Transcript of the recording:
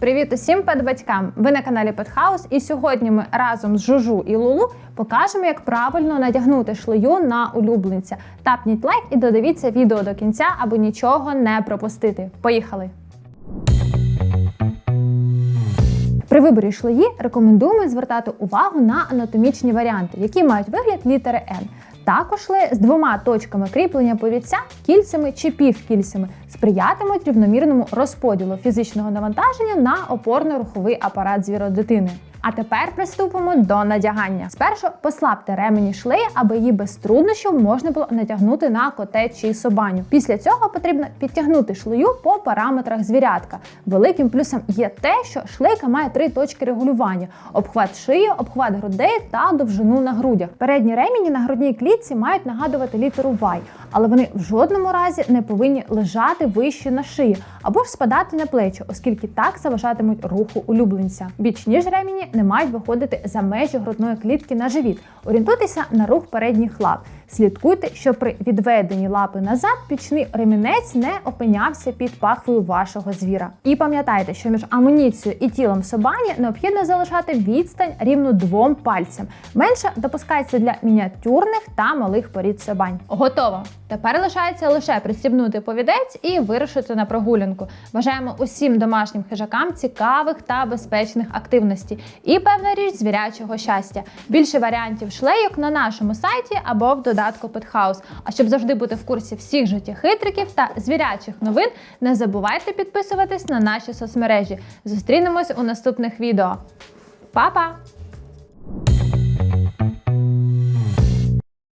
Привіт усім педбатькам! Ви на каналі Петхаус, і сьогодні ми разом з Жужу і Лулу покажемо, як правильно надягнути шлею на улюбленця. Тапніть лайк і додивіться відео до кінця, аби нічого не пропустити. Поїхали! При виборі шлеї рекомендуємо звертати увагу на анатомічні варіанти, які мають вигляд літери N. Також ли з двома точками кріплення повідця, кільцями чи півкільцями сприятимуть рівномірному розподілу фізичного навантаження на опорно-руховий апарат звіродитини. А тепер приступимо до надягання. Спершу послабте ремені шлеї, аби її без труднощів можна було натягнути на коте чи собаню. Після цього потрібно підтягнути шлею по параметрах звірятка. Великим плюсом є те, що шлейка має три точки регулювання: обхват шиї, обхват грудей та довжину на грудях. Передні ремені на грудній клітці мають нагадувати літеру Y, але вони в жодному разі не повинні лежати вище на шиї або ж спадати на плечі, оскільки так заважатимуть руху улюбленця. Бічні ж ремені не мають виходити за межі грудної клітки на живіт. Орієнтуйтеся на рух передніх лап. Слідкуйте, щоб при відведенні лапи назад пічний ремінець не опинявся під пахвою вашого звіра. І пам'ятайте, що між амуніцією і тілом собані необхідно залишати відстань рівно двом пальцям. Менше допускається для мініатюрних та малих порід собань. Готово! Тепер лишається лише пристібнути повідець і вирушити на прогулянку. Бажаємо усім домашнім хижакам цікавих та безпечних активностей і певна річ звірячого щастя. Більше варіантів шлейок на нашому сайті або в додатку Pethouse. А щоб завжди бути в курсі всіх життєхитриків та звірячих новин, не забувайте підписуватись на наші соцмережі. Зустрінемось у наступних відео. Па-па!